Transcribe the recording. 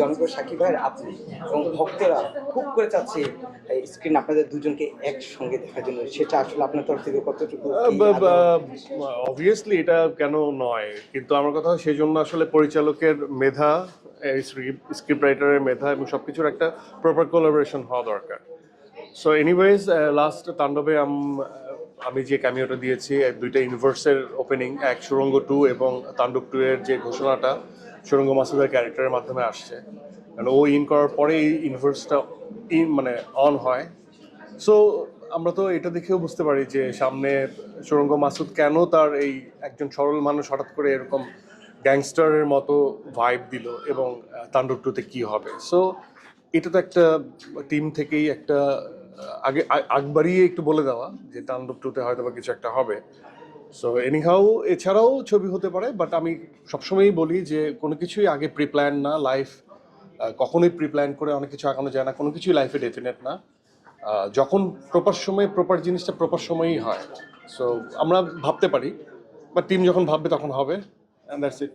জনপ্রিয় সাকিব ভাইয়ের আপনি এবং ভক্তরা খুব করে চাচ্ছে স্ক্রিন আপনাদের দুজনকে একসঙ্গে দেখার জন্য। সেটা আসলে আপনার তরফ থেকে কতটুকু অবভিয়াসলি এটা কেন নয় কিন্তু আমার কথা সেই জন্য আসলে পরিচালকের মেধা স্ক্রিপ্ট রাইটারের মেধা এবং সব কিছুর একটা প্রপার কোলাবোরেশন হওয়া দরকার। সো এনিওয়েজ লাস্ট তাণ্ডবে আম- আমি যে ক্যামিওটা দিয়েছি দুইটা ইউনিভার্সের ওপেনিং এক সুরঙ্গ টু এবং তাণ্ডব টু এর যে ঘোষণাটা সুরঙ্গ মাসুদের ক্যারেক্টারের মাধ্যমে আসছে। কারণ ও ইন করার পরে এই ইউনিভার্সটা ইন মানে অন হয়। সো আমরা তো এটা দেখেও বুঝতে পারি যে সামনে সুরঙ্গ মাসুদ কেন তার এই একজন সরল মানুষ হঠাৎ করে এরকম গ্যাংস্টারের মতো ভাইব দিল এবং তাণ্ডব টুতে কী হবে? সো এটা তো একটা টিম থেকেই একটা, আগে আগ বাড়িয়ে একটু বলে দেওয়া যে তাণ্ডব টুতে হয়তো বা কিছু একটা হবে। সো এনিহাউ এছাড়াও ছবি হতে পারে বাট আমি সবসময়ই বলি যে কোনো কিছুই আগে প্রি প্ল্যান না লাইফ কখনোই প্রি প্ল্যান করে অনেক কিছু আগানো যায় না, কোনো কিছুই লাইফে ডেফিনেট না। যখন প্রপার সময়ে প্রপার জিনিসটা প্রপার সময়ই হয়। সো আমরা ভাবতে পারি বা টিম যখন ভাববে তখন হবে অ্যান্ড দ্যাটস ইট